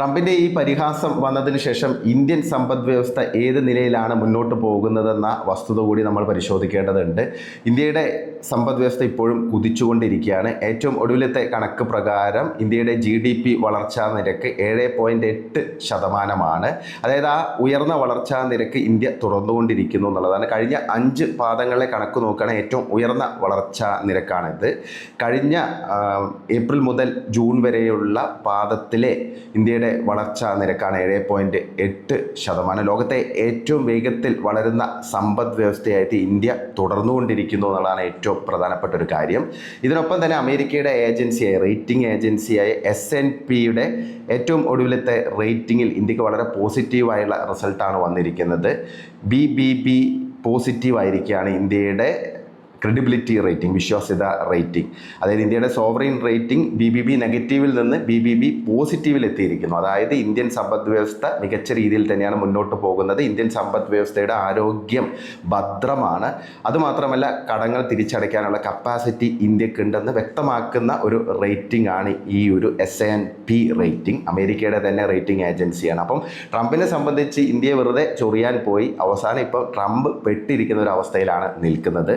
ട്രംപിന്റെ ഈ പരിഹാസം വന്നതിന് ശേഷം ഇന്ത്യൻ സമ്പദ് വ്യവസ്ഥ ഏത് നിലയിലാണ് മുന്നോട്ട് പോകുന്നതെന്ന വസ്തുത കൂടി നമ്മൾ പരിശോധിക്കേണ്ടതുണ്ട്. ഇന്ത്യയുടെ സമ്പദ് വ്യവസ്ഥ ഇപ്പോഴും കുതിച്ചുകൊണ്ടിരിക്കുകയാണ്. ഏറ്റവും ഒടുവിലത്തെ കണക്ക് പ്രകാരം ഇന്ത്യയുടെ ജി ഡി പി വളർച്ചാ നിരക്ക് ഏഴ് പോയിന്റ് എട്ട് ശതമാനമാണ്. അതായത് ആ ഉയർന്ന വളർച്ചാ നിരക്ക് ഇന്ത്യ തുറന്നുകൊണ്ടിരിക്കുന്നു എന്നുള്ളതാണ്. കഴിഞ്ഞ അഞ്ച് പാദങ്ങളെ കണക്ക് നോക്കുകയാണെങ്കിൽ ഏറ്റവും ഉയർന്ന വളർച്ചാ നിരക്കാണിത്. കഴിഞ്ഞ ഏപ്രിൽ മുതൽ ജൂൺ വരെയുള്ള പാദത്തിലെ ഇന്ത്യയുടെ വളർച്ചാ നിരക്കാണ് ഏഴ് പോയിന്റ് എട്ട് ശതമാനം. ലോകത്തെ ഏറ്റവും വേഗത്തിൽ വളരുന്ന സമ്പദ് വ്യവസ്ഥയായിട്ട് ഇന്ത്യ തുടർന്നുകൊണ്ടിരിക്കുന്നു എന്നുള്ളതാണ് ഏറ്റവും പ്രധാനപ്പെട്ട ഒരു കാര്യം. ഇതിനൊപ്പം തന്നെ അമേരിക്കയുടെ ഏജൻസിയായ റേറ്റിംഗ് ഏജൻസിയായ എസ് എൻ പിയുടെ ഏറ്റവും ഒടുവിലത്തെ റേറ്റിങ്ങിൽ ഇന്ത്യയ്ക്ക് വളരെ പോസിറ്റീവായുള്ള റിസൾട്ടാണ് വന്നിരിക്കുന്നത്. ബി ബി ബി പോസിറ്റീവായിരിക്കുകയാണ് ഇന്ത്യയുടെ ക്രെഡിബിലിറ്റി റേറ്റിംഗ് വിശ്വാസ്യത റേറ്റിംഗ് അതായത് ഇന്ത്യയുടെ sovereign rating B B B നെഗറ്റീവിൽ നിന്ന് ബി ബി ബി പോസിറ്റീവിൽ എത്തിയിരിക്കുന്നു. അതായത് ഇന്ത്യൻ സമ്പദ് വ്യവസ്ഥ മികച്ച രീതിയിൽ തന്നെയാണ് മുന്നോട്ട് പോകുന്നത്. ഇന്ത്യൻ സമ്പദ് വ്യവസ്ഥയുടെ ആരോഗ്യം ഭദ്രമാണ്. അതുമാത്രമല്ല കടങ്ങൾ തിരിച്ചടയ്ക്കാനുള്ള കപ്പാസിറ്റി ഇന്ത്യക്കുണ്ടെന്ന് വ്യക്തമാക്കുന്ന ഒരു റേറ്റിംഗ് ആണ് ഈ ഒരു എസ് എൻ പി റേറ്റിംഗ് അമേരിക്കയുടെ തന്നെ റേറ്റിംഗ് ഏജൻസിയാണ് അപ്പം ട്രംപിനെ സംബന്ധിച്ച് ഇന്ത്യയെ വെറുതെ ചൊറിയാൻ പോയി. അവസാനം ഇപ്പോൾ ട്രംപ് പെട്ടിരിക്കുന്ന ഒരു അവസ്ഥയിലാണ് നിൽക്കുന്നത്.